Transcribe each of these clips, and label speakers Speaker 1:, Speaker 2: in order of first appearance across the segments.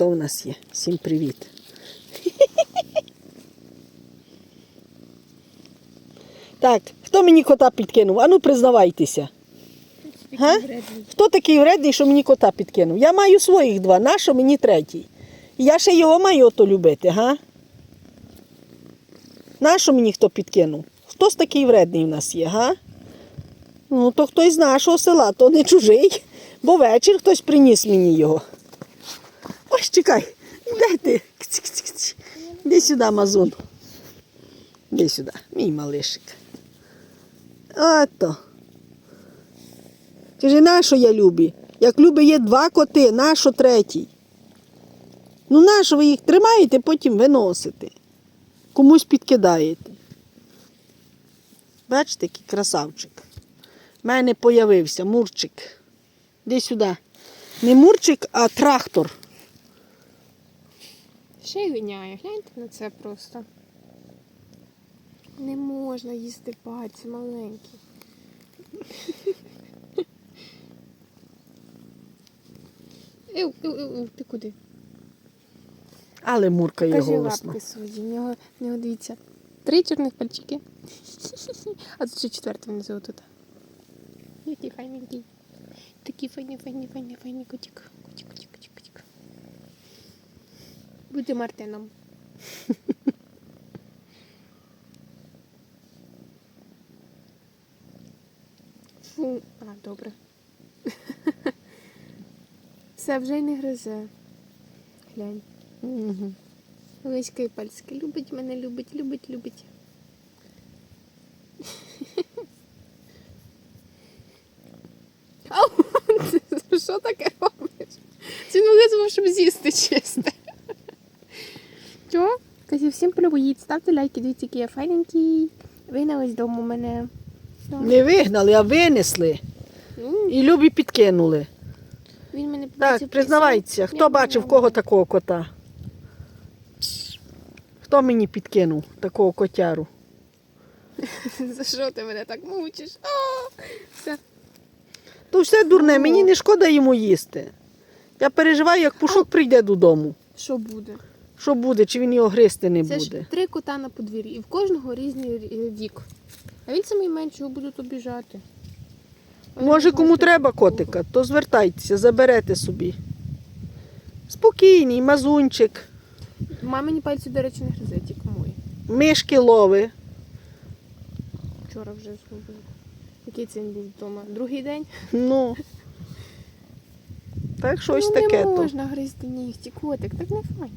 Speaker 1: хто в нас є? Всім привіт. Так, хто мені кота підкинув? Ану, признавайтеся. Га? Хто такий вредний, що мені кота підкинув? Я маю своїх два, нащо мені третій? Я ще його маю ото любити, га? Нащо мені хто підкинув? Хтось такий вредний в нас є, га? Ну, то хтось з нашого села, то не чужий, бо вечір хтось приніс мені його. Ось чекай, де ти? Іди сюди, Мазун. Іди сюди, мій малишик. Ото. Каже, нащо я любі? Як любі є два коти, нащо третій? Ну нащо ви їх тримаєте, потім виносите? Комусь підкидаєте. Бачите, який красавчик. У мене появився мурчик. Іди сюди. Не мурчик, а трактор.
Speaker 2: Ще й линяє, гляньте на це просто. Не можна їсти пальці маленькі. Ев, ев, ти куди?
Speaker 1: Але муркає
Speaker 2: Кажи
Speaker 1: голосно.
Speaker 2: лапки свої. В нього, в нього дивіться. Три чорних пальчики. А тут ще четвертий внизу тут. Який файненький. Такий файний, файний, файний, файний котик, котик, котик. Буде Мартином. Фу. А, добре. Все, вже й не гризе. Глянь.
Speaker 1: Угу.
Speaker 2: Лиська і пальськи. Любить мене, любить, любить, любить. Ау! Що таке робиш? Це не щоб з'їсти чисте. Всім привіт, ставте лайки, дивіться, який я файненький. Вигнали з дому мене.
Speaker 1: Не вигнали, а винесли.
Speaker 2: Ну,
Speaker 1: І любі підкинули.
Speaker 2: він мене
Speaker 1: Так, признавайтеся, хто бачив кого такого кота? Хто мені підкинув такого котяру?
Speaker 2: За що ти мене так мучиш? Все.
Speaker 1: То все дурне, мені не шкода йому їсти. Я переживаю, як пушок прийде додому.
Speaker 2: Що буде?
Speaker 1: Що буде, чи він його гризти не
Speaker 2: Це
Speaker 1: буде.
Speaker 2: ж три кота на подвір'ї, і в кожного різний вік. А він самий менший, його будуть обіжати. А
Speaker 1: Може,
Speaker 2: він
Speaker 1: кому треба котика, то звертайтеся, заберете собі. Спокійний, мазунчик,
Speaker 2: Мамині пальці, до речі, не гризе, тільки мої.
Speaker 1: мишки лови.
Speaker 2: Вчора вже зробив. Який це він був вдома? Другий день?
Speaker 1: Ну. Так щось
Speaker 2: ну,
Speaker 1: таке
Speaker 2: не
Speaker 1: то.
Speaker 2: можна гризти нігті, котик, так не файн.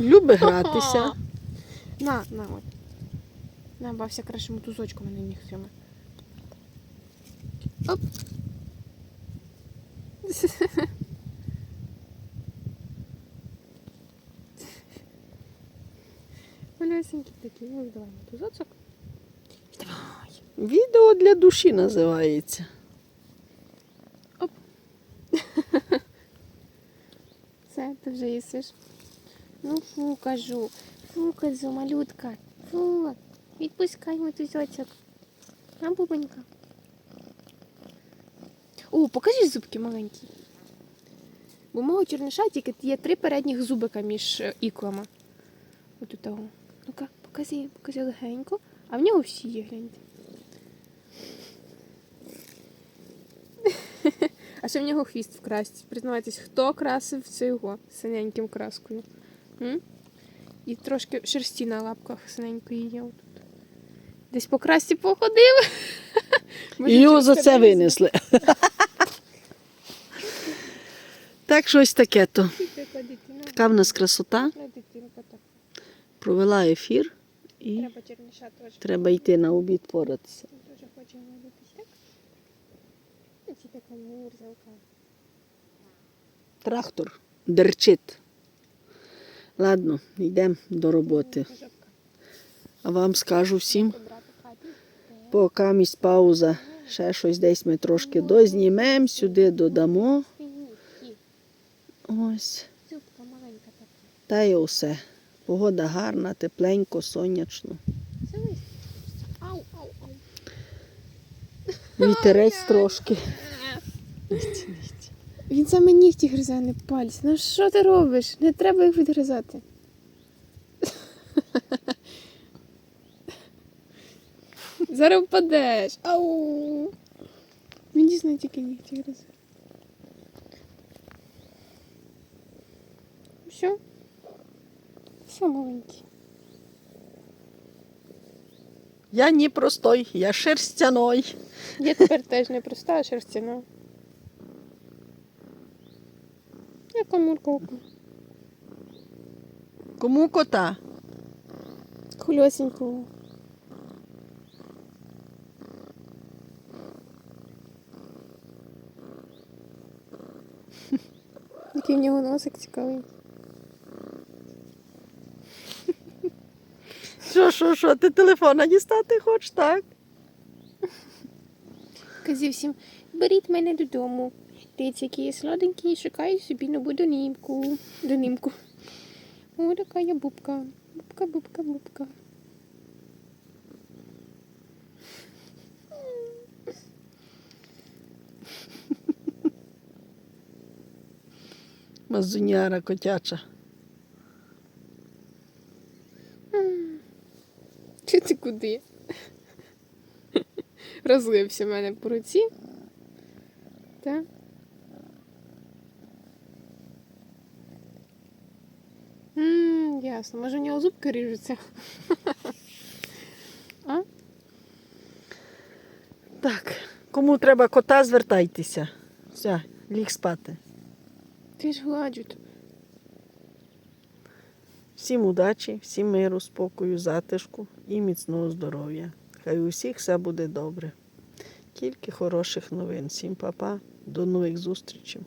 Speaker 1: Любить гратися.
Speaker 2: На, на, от. На, бався краще мотузочком на нігтями. Оп. Малюсенький такий, ну давай мотузочок. Давай.
Speaker 1: Відео для душі називається. Оп.
Speaker 2: Все, ти вже їсиш. Ну фу, кажу. Фу, кажу, малютка. Фу. Відпускай мотузочок. А, бубонька. О, покажи зубки маленькі. Бо мого черниша тільки є три передніх зубика між е, іклами. От у того. Ну-ка, покажи, покажи легенько. А в нього всі є, гляньте. А ще в нього хвіст вкрасть. Признавайтесь, хто красив цього синеньким краскою? М? І трошки шерсті на лапках синенької є. Отут. Десь по красті походив.
Speaker 1: І його за це винесли. Так, щось таке то.
Speaker 2: така
Speaker 1: в нас красота. Провела ефір і
Speaker 2: Треба черниша теж.
Speaker 1: треба йти на обід поратися.
Speaker 2: Дуже хочемо надитись, так? Така мурзалка.
Speaker 1: Трактор дерчить. Ладно, йдемо до роботи. А вам скажу всім, поки місць пауза, ще щось десь ми трошки дознімемо, сюди додамо. Ось. Та й усе. Погода гарна, тепленько, сонячно. Вітерець трошки.
Speaker 2: Він саме нігті гризе, не пальці. Ну що ти робиш? Не треба їх відгризати. Зараз впадеш. Ау. Він дійсно тільки нігті гризе. Все. Все маленький.
Speaker 1: Я не простой, я шерстяной.
Speaker 2: Я тепер теж не проста, а шерстяна. Яка морковка.
Speaker 1: Кому кота?
Speaker 2: Хульосенького. Який в нього носик цікавий.
Speaker 1: Що, що, що, ти телефона дістати хочеш, так?
Speaker 2: Казів всім, беріть мене додому. Дивіться, який я сладенький, шукаю собі нову донімку. Донімку. О, така я бубка. Бубка, бубка, бубка.
Speaker 1: Мазуняра котяча.
Speaker 2: Чи ти куди? Розлився в мене по руці. Так. Ясно. Може, у нього зубки ріжуться. А?
Speaker 1: Так, кому треба кота, звертайтеся. Все, ліг спати.
Speaker 2: Ти ж гладжу. тут.
Speaker 1: Всім удачі, всім миру, спокою, затишку і міцного здоров'я. Хай у всіх все буде добре. Тільки хороших новин. Всім па-па, до нових зустрічей.